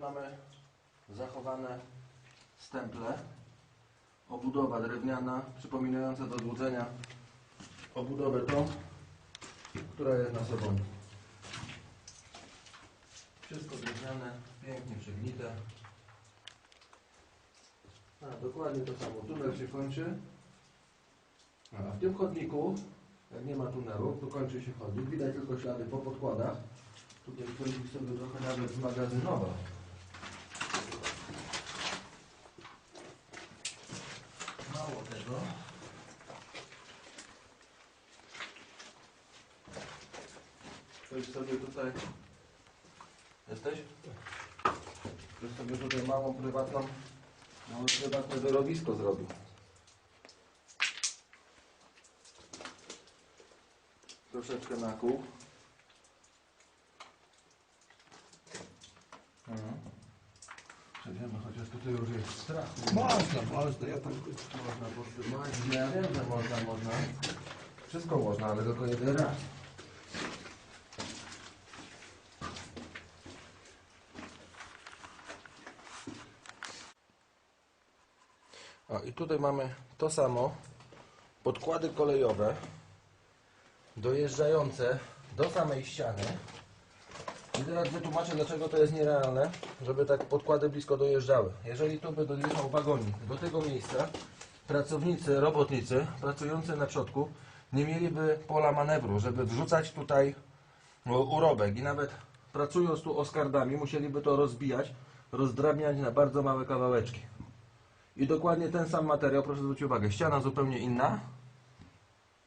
Mamy zachowane stemple, obudowa drewniana, przypominająca do złudzenia obudowę tą, która jest na sobą. Wszystko drewniane, pięknie przegnite. A, dokładnie to samo. Tunel się kończy. A w tym chodniku, jak nie ma tunelu, to kończy się chodnik. Widać tylko ślady po podkładach. Tutaj ich sobie trochę nawet zmagazynował. Mało tego. Ktoś sobie tutaj... Jesteś? Ktoś sobie tutaj małą prywatną, małe prywatne wyrobisko zrobił. Troszeczkę na kół. Mhm. Przejdziemy, chociaż tutaj już jest strach. Można, można, ja tam... Można że można, można. Wszystko można, ale tylko jeden raz. O, i tutaj mamy to samo. Podkłady kolejowe dojeżdżające do samej ściany. I teraz wytłumaczę, dlaczego to jest nierealne, żeby tak podkłady blisko dojeżdżały. Jeżeli tu by dojechał wagonik do tego miejsca, pracownicy, robotnicy pracujący na przodku nie mieliby pola manewru, żeby wrzucać tutaj no, urobek i nawet pracując tu oskardami musieliby to rozbijać, rozdrabniać na bardzo małe kawałeczki. I dokładnie ten sam materiał, proszę zwrócić uwagę, ściana zupełnie inna,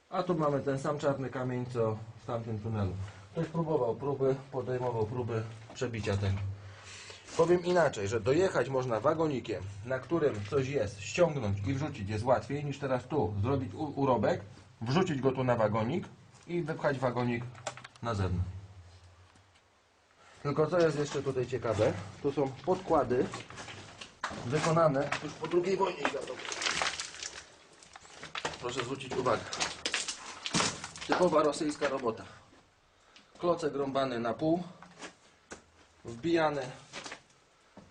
a tu mamy ten sam czarny kamień, co w tamtym tunelu. Ktoś próbował próby, podejmował próby przebicia tego. Powiem inaczej, że dojechać można wagonikiem, na którym coś jest, ściągnąć i wrzucić jest łatwiej niż teraz tu zrobić urobek, wrzucić go tu na wagonik i wypchać wagonik na zewnątrz. Tylko co jest jeszcze tutaj ciekawe, tu są podkłady wykonane już po II wojnie światowej. Proszę zwrócić uwagę. Typowa rosyjska robota. Klocek rąbany na pół, wbijany,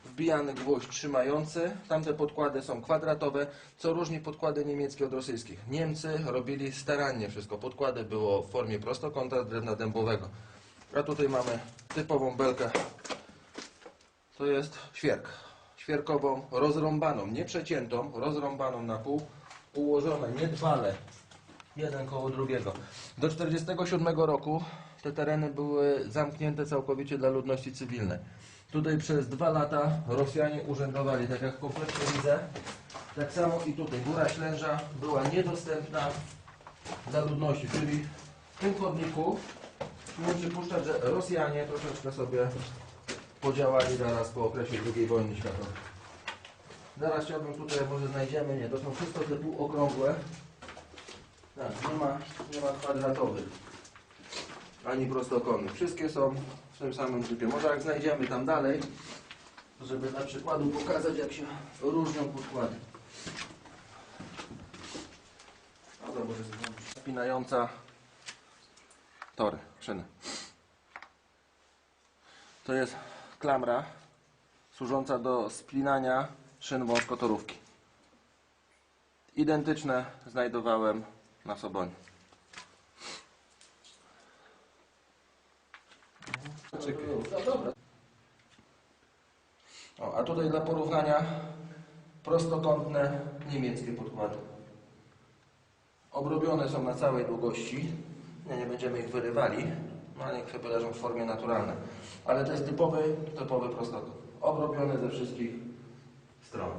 wbijany gwóźdź trzymający. Tamte podkłady są kwadratowe, co różni podkłady niemieckie od rosyjskich. Niemcy robili starannie wszystko. Podkłady było w formie prostokąta drewna dębowego. A tutaj mamy typową belkę. To jest świerk. Świerkową, rozrąbaną, nie przeciętą, rozrąbaną na pół, ułożone niedbale jeden koło drugiego. Do 1947 roku te tereny były zamknięte całkowicie dla ludności cywilnej. Tutaj przez dwa lata Rosjanie urzędowali, tak jak kompletnie widzę. Tak samo i tutaj. Góra Ślęża była niedostępna dla ludności, czyli w tym chodniku musimy przypuszczać, że Rosjanie troszeczkę sobie podziałali zaraz po okresie II wojny światowej. Zaraz chciałbym tutaj, może znajdziemy, nie, to są wszystko te półokrągłe. Tak, nie ma, nie ma kwadratowych, ani prostokątnych. Wszystkie są w tym samym typie. Może jak znajdziemy tam dalej, żeby dla przykładu pokazać, jak się różnią podkłady. Dobra, może zrobić. Spinająca tory, szyny. To jest klamra służąca do spinania szyn wąskotorówki. Identyczne znajdowałem na Sobonie. O, a tutaj dla porównania prostokątne niemieckie podkłady. Obrobione są na całej długości. Nie, nie będziemy ich wyrywali, no niech sobie leżą w formie naturalnej. Ale to jest typowy, typowy prostokąt. Obrobiony ze wszystkich stron.